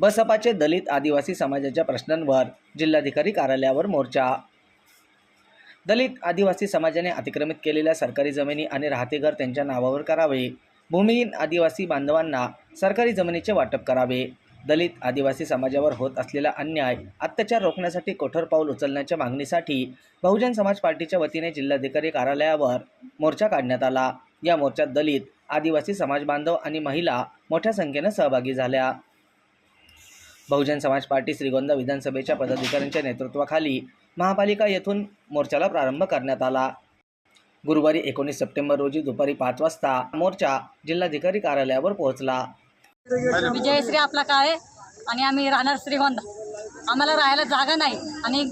बसपाचे दलित आदिवासी समाजाच्या प्रश्नांवर जिल्हाधिकारी कार्यालयावर मोर्चा. दलित आदिवासी समाजाने अतिक्रमित केलेल्या सरकारी जमिनी आणि राहते घर त्यांच्या नावावर करावे. भूमिहीन आदिवासी बांधवांना सरकारी जमिनीचे वाटप करावे. दलित आदिवासी समाजावर होत असलेला अन्याय अत्याचार रोखण्यासाठी कठोर पाऊल उचलण्याच्या मागणीसाठी बहुजन समाज पार्टीच्या वतीने जिल्हाधिकारी कार्यालयावर मोर्चा काढण्यात आला. या मोर्चात दलित आदिवासी समाज बांधव आणि महिला मोठ्या संख्येनं सहभागी झाल्या. बहुजन समाज पार्टी श्रीगोंदा विधानसभेच्या पदाधिकाऱ्यांच्या नेतृत्वाखाली महापालिका येथून मोर्चाला प्रारंभ करण्यात आला. गुरुवारी एकोणीस सप्टेंबर रोजी दुपारी पाच वाजता मोर्चा जिल्हाधिकारी कार्यालयावर पोहोचला. विजयश्री आपला काय आहे? आणि आम्ही राहणार श्रीगोंदा. आम्हाला राहायला जागा नाही आणि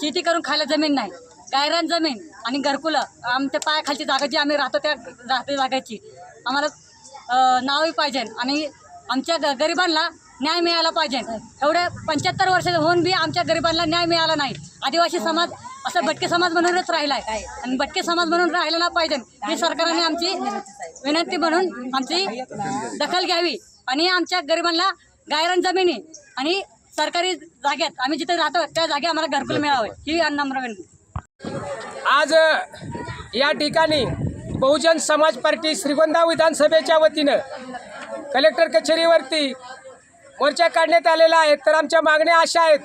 शेती करून खायला जमीन नाही. गायरान जमीन आणि घरकुलं. आमच्या पायाखालची जागा जी आम्ही राहतो त्या राहते जागाची. आम्हाला नावही पाहिजे आणि आमच्या गरिबांना न्याय मिळाला पाहिजे. एवढ्या पंच्याहत्तर वर्ष होऊन बी आमच्या गरिबांना न्याय मिळाला नाही. आदिवासी समाज असं भटके समाज म्हणूनच राहिला आहे आणि भटके समाज म्हणून राहिला ना पाहिजे. ही सरकारने आमची विनंती म्हणून आमची दखल घ्यावी. आणि आमच्या गरिबांना गायरन जमिनी आणि सरकारी जागेत आम्ही जिथे राहतो त्या जागे आम्हाला घरकुल मिळावे. ही नम्र विनंती. आज या ठिकाणी बहुजन समाज पार्टी श्रीगोंदा विधानसभेच्या वतीनं कलेक्टर कचेरीवरती मोर्चा काढण्यात आलेला आहे. तर आमच्या मागण्या अशा आहेत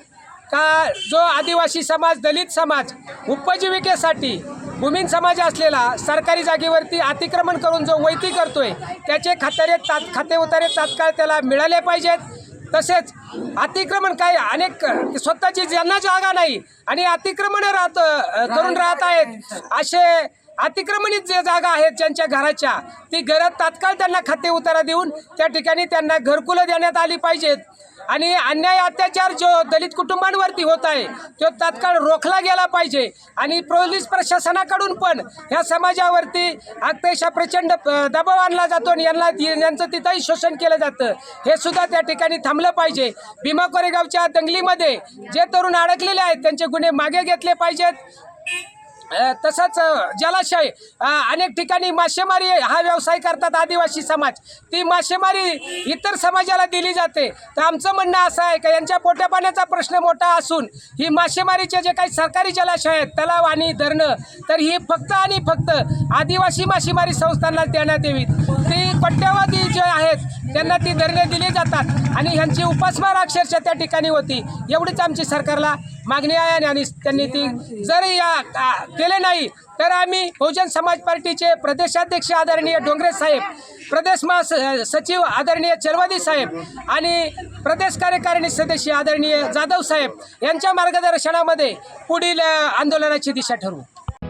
का जो आदिवासी समाज दलित समाज उपजीविकेसाठी भूमीन समाज असलेला सरकारी जागेवरती अतिक्रमण करून जो वैती करतोय त्याचे खात्याने तात खाते उतारे तात्काळ त्याला मिळाले पाहिजेत. तसेच अतिक्रमण काय अनेक स्वतःची ज्यांना जागा नाही आणि अतिक्रमण राहत करून राहत आहेत असे अतिक्रमणित जे जागा आहेत ज्यांच्या घराच्या ती घरात तात्काळ त्यांना खाते उतारा देऊन त्या ठिकाणी त्यांना घरकुलं देण्यात आली पाहिजेत. आणि अन्याय अत्याचार जो दलित कुटुंबांवरती होत आहे तो तात्काळ रोखला गेला पाहिजे. आणि पोलीस प्रशासनाकडून पण ह्या समाजावरती अतिशय प्रचंड दबाव आणला जातो आणि यांना यांचं तिथंही शोषण केलं जातं. हे सुद्धा त्या ठिकाणी थांबलं पाहिजे. भीमा कोरेगावच्या दंगलीमध्ये जे तरुण अडकलेले आहेत त्यांचे गुन्हे मागे घेतले पाहिजेत. तसंच जलाशय अनेक ठिकाणी मासेमारी हा व्यवसाय करतात आदिवासी समाज. ती मासेमारी इतर समाजाला दिली जाते. तर आमचं म्हणणं असं आहे का यांच्या पोट्या पाण्याचा प्रश्न मोठा असून ही मासेमारीचे जे काही सरकारी जलाशय आहेत तलाव आणि धरणं तर ही फक्त आणि फक्त आदिवासी मासेमारी संस्थांना देण्यात यावीत. ती पट्ट्यावादी जे आहेत त्यांना ती धरणे दिली जातात. आणि ह्यांची उपासमार अक्षरशः त्या ठिकाणी होती. एवढीच आमची सरकारला मागणी आहे आणि- आणि त्यांनी ती जर या केले नाही तर आम्ही बहुजन समाज पार्टीचे प्रदेशाध्यक्ष आदरणीय डोंगरे साहेब प्रदेश महा स- सचिव आदरणीय चलवादी साहेब आणि प्रदेश कार्यकारिणी सदस्य आदरणीय जाधव साहेब यांच्या मार्गदर्शनामध्ये पुढील आंदोलनाची दिशा ठरवू.